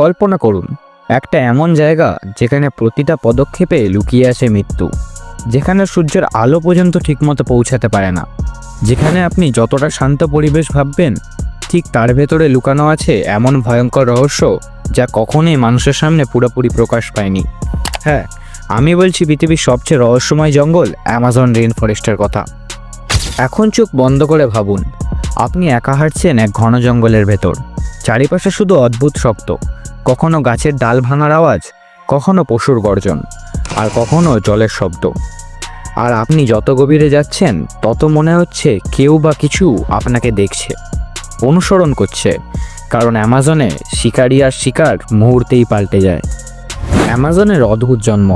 কল্পনা করুন, একটা এমন জায়গা যেখানে প্রতিটা পদক্ষেপে লুকিয়ে আছে মৃত্যু, যেখানে সূর্যের আলো পর্যন্ত ঠিকমতো পৌঁছাতে পারে না, যেখানে আপনি যতটা শান্ত পরিবেশ ভাববেন, ঠিক তার ভেতরে লুকানো আছে এমন ভয়ঙ্কর রহস্য যা কখনোই মানুষের সামনে পুরোপুরি প্রকাশ পায়নি। হ্যাঁ আমি বলছি পৃথিবীর সবচেয়ে রহস্যময় জঙ্গল অ্যামাজন রেন ফরেস্টের কথা। এখন চোখ বন্ধ করে ভাবুন, আপনি একা হাঁটছেন এক ঘন জঙ্গলের ভেতর, চারিপাশে শুধু অদ্ভুত শব্দ। কখনো গাছের ডাল ভাঙার আওয়াজ, কখনো পশুর গর্জন, আর কখনো জলের শব্দ। আর আপনি যত গভীরে যাচ্ছেন, তত মনে হচ্ছে কেউ বা কিছু আপনাকে দেখছে, অনুসরণ করছে, কারণ অ্যামাজনে শিকারি আর শিকার মুহূর্তেই পাল্টে যায়। অ্যামাজনের অদ্ভুত জন্ম।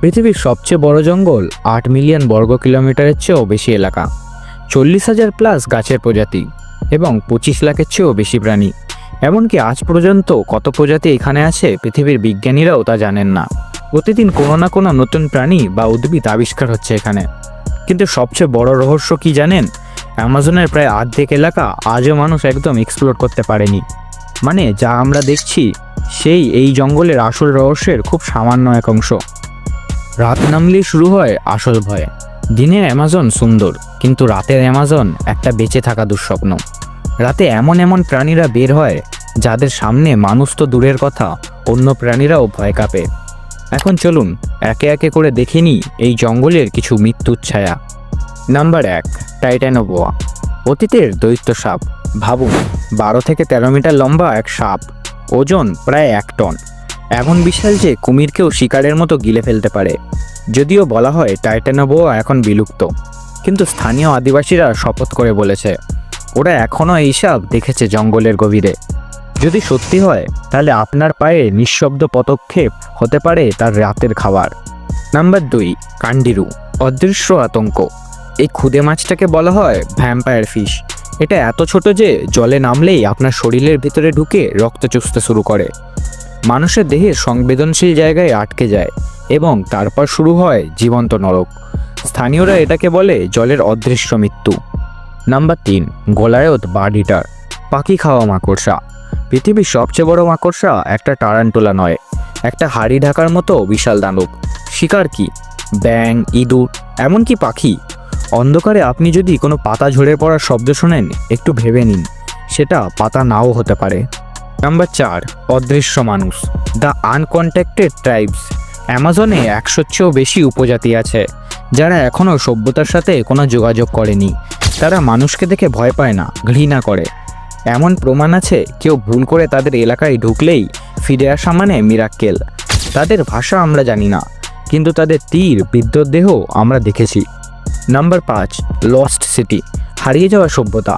পৃথিবীর সবচেয়ে বড় জঙ্গল আট মিলিয়ন বর্গ কিলোমিটারের চেয়েও বেশি এলাকা, চল্লিশ হাজার প্লাস গাছের প্রজাতি এবং পঁচিশ লাখের চেয়েও বেশি প্রাণী। এমনকি আজ পর্যন্ত কত প্রজাতি এখানে আছে পৃথিবীর বিজ্ঞানীরাও তা জানেন না। প্রতিদিন কোনো না কোনো নতুন প্রাণী বা উদ্ভিদ আবিষ্কার হচ্ছে এখানে। কিন্তু সবচেয়ে বড় রহস্য কি জানেন? অ্যামাজনের প্রায় আর্ধেক এলাকা আজও মানুষ একদম এক্সপ্লোর করতে পারেনি। মানে যা আমরা দেখছি, সেই এই জঙ্গলের আসল রহস্যের খুব সামান্য এক অংশ। রাত নামলেই শুরু হয় আসল ভয়। দিনের অ্যামাজন সুন্দর, কিন্তু রাতের অ্যামাজন একটা বেঁচে থাকা দুঃস্বপ্ন। রাতে এমন এমন প্রাণীরা বের হয় যাদের সামনে মানুষ তো দূরের কথা, অন্য প্রাণীরাও ভয় কাঁপে। এখন চলুন, একে একে করে দেখে নিই এই জঙ্গলের কিছু মৃত্যুর ছায়া। নাম্বার এক, টাইটানোবোয়া। অতীতের দৈত্য সাপ। ভাবুন, বারো থেকে তেরো মিটার লম্বা এক সাপ। ওজন প্রায় এক টন। এমন বিশাল যে কুমিরকেও শিকারের মতো গিলে ফেলতে পারে। যদিও বলা হয় টাইটানোবোয়া এখন বিলুপ্ত। কিন্তু স্থানীয় আদিবাসীরা শপথ করে বলেছে, ওরা এখনও এই সাপ দেখেছে জঙ্গলের গভীরে। যদি সত্যি হয়, তাহলে আপনার পায়ে নিঃশব্দ পদক্ষেপ হতে পারে তার রাতের খাবার। নাম্বার দুই কান্ডিরু অদৃশ্য আতঙ্ক। এই খুদে মাছটাকে বলা হয় ভ্যাম্পায়ার ফিশ। এটা এত ছোট যে জলে নামলেই আপনার শরীরের ভিতরে ঢুকে রক্ত চুষতে শুরু করে। মানুষের দেহের সংবেদনশীল জায়গায় আটকে যায় এবং তারপর শুরু হয় জীবন্ত নরক। স্থানীয়রা এটাকে বলে জলের অদৃশ্য মৃত্যু। নাম্বার তিন, গোলায়ত বার্ড ইটার পাখি খাওয়া মাকড়সা। পৃথিবীর সবচেয়ে বড় মাকড়সা একটা টারান্টুলা নয়, একটা হাড়ি ঢাকার মতো বিশাল দানব। শিকার কি? ব্যাং, ইঁদুর, এমনকি পাখি। অন্ধকারে আপনি যদি কোনো পাতা ঝরে পড়ার শব্দ শোনেন, একটু ভেবে নিন, সেটা পাতা নাও হতে পারে। নাম্বার চার, অদৃশ্য মানুষ। The uncontacted tribes. অ্যামাজনে একশোর চেয়েও বেশি উপজাতি আছে, যারা এখনও সভ্যতার সাথে কোনো যোগাযোগ করেনি। তারা মানুষকে দেখে ভয় পায় না, ঘৃণা করে। এমন প্রমাণ আছে, কেউ ভুল করে তাদের এলাকায় ঢুকলেই ফিরে আসা মানে মিরাক্কেল তাদের ভাষা আমরা জানি না, কিন্তু তাদের তীর, বিদ্যুৎ দেহ আমরা দেখেছি। নাম্বার পাঁচ লস্ট সিটি হারিয়ে যাওয়া সভ্যতা।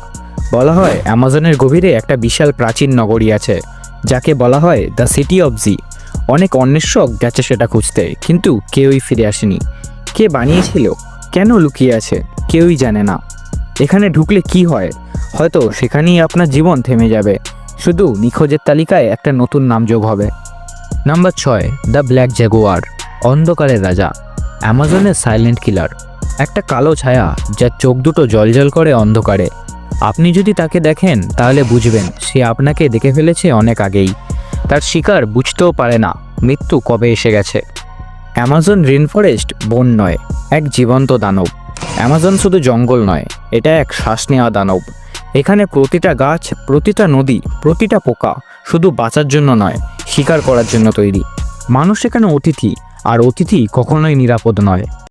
বলা হয়, অ্যামাজনের গভীরে একটা বিশাল প্রাচীন নগরী আছে, যাকে বলা হয় দ্য সিটি অফ জি অনেক অন্বেষক গেছে সেটা খুঁজতে, কিন্তু কেউই ফিরে আসেনি। কে বানিয়েছিল? কেন লুকিয়ে আছে? কেউই জানে না। এখানে ঢুকলে কি হয়? হয়তো সেখানেই আপনার জীবন থেমে যাবে। শুধু নিখোঁজের তালিকায় একটা নতুন নাম যোগ হবে। নাম্বার ছয়, দ্য ব্ল্যাক জ্যাগুয়ার অন্ধকারের রাজা, অ্যামাজনের সাইলেন্ট কিলার। একটা কালো ছায়া যার চোখ দুটো জলজল করে অন্ধকারে। আপনি যদি তাকে দেখেন, তাহলে বুঝবেন সে আপনাকে দেখে ফেলেছে অনেক আগেই। তার শিকার বুঝতেও পারে না মৃত্যু কবে এসে গেছে। অ্যামাজন রেন ফরেস্ট বন নয়, এক জীবন্ত দানব। অ্যামাজন শুধু জঙ্গল নয়, এটা এক শ্বাস নেওয়া দানব। এখানে প্রতিটা গাছ, প্রতিটা নদী, প্রতিটা পোকা শুধু বাঁচার জন্য নয়, শিকার করার জন্য তৈরি। মানুষ এখানে অতিথি, আর অতিথি কখনোই নিরাপদ নয়।